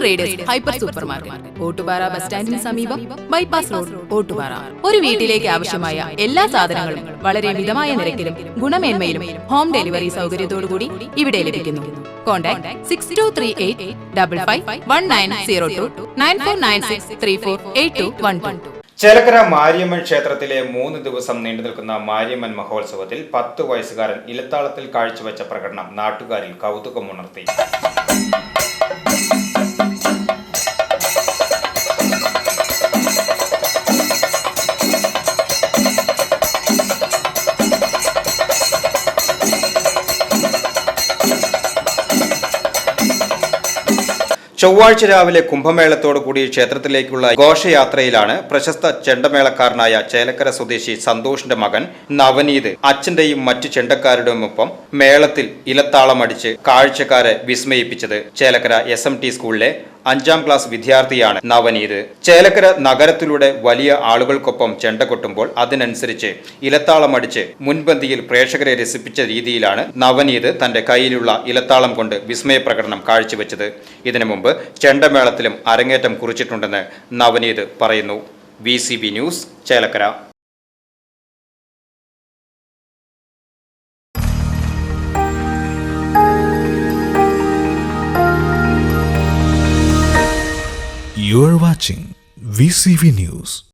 Traders hyper super market Ottupara bus സ്റ്റാൻഡിന് സമീപം bypass road Ottupara. ഒരു വീട്ടിലേക്ക് ആവശ്യമായ എല്ലാ സാധനങ്ങളും വളരെ മിതമായ നിരക്കിലും ഗുണമേന്മയിലും ഹോം ഡെലിവറി സൗകര്യത്തോടുകൂടി ഇവിടെ ലഭിക്കുന്നു. Contact six two three eight double five one nine zero two nine four nine six three four eight two one two Chelakkara Mariamman ക്ഷേത്രത്തിലെ മൂന്ന് ദിവസം നീണ്ടു നിൽക്കുന്ന മാരിയമ്മൻ മഹോത്സവത്തിൽ പത്ത് വയസ്സുകാരൻ ഇലത്താളത്തിൽ കാഴ്ചവെച്ച പ്രകടനം നാട്ടുകാരിൽ കൗതുകമുണർത്തി. ചൊവ്വാഴ്ച രാവിലെ കുംഭമേളത്തോടു കൂടി ക്ഷേത്രത്തിലേക്കുള്ള ഘോഷയാത്രയിലാണ് പ്രശസ്ത ചെണ്ടമേളക്കാരനായ ചേലക്കര സ്വദേശി സന്തോഷിന്റെ മകൻ നവനീത്. അച്ഛന്റെയും മറ്റു ചെണ്ടക്കാരുടെയും ഒപ്പം മേളത്തിൽ ഇലത്താളമടിച്ച് കാഴ്ചക്കാരെ വിസ്മയിപ്പിച്ചത് ചേലക്കര എസ് എം ടി സ്കൂളിലെ അഞ്ചാം ക്ലാസ് വിദ്യാർത്ഥിയാണ് നവനീത്. ചേലക്കര നഗരത്തിലൂടെ വലിയ ആളുകൾക്കൊപ്പം ചെണ്ട കൊട്ടുമ്പോൾ അതിനനുസരിച്ച് ഇലത്താളമടിച്ച് മുൻപന്തിയിൽ പ്രേക്ഷകരെ രസിപ്പിച്ച രീതിയിലാണ് നവനീത് തന്റെ കയ്യിലുള്ള ഇലത്താളം കൊണ്ട് വിസ്മയ പ്രകടനം കാഴ്ചവെച്ചത്. ഇതിനു മുമ്പ് ചെണ്ടമേളത്തിലും അരങ്ങേറ്റം കുറിച്ചിട്ടുണ്ടെന്ന് നവനീത് പറയുന്നു V news Chelakkara You are watching VCV News.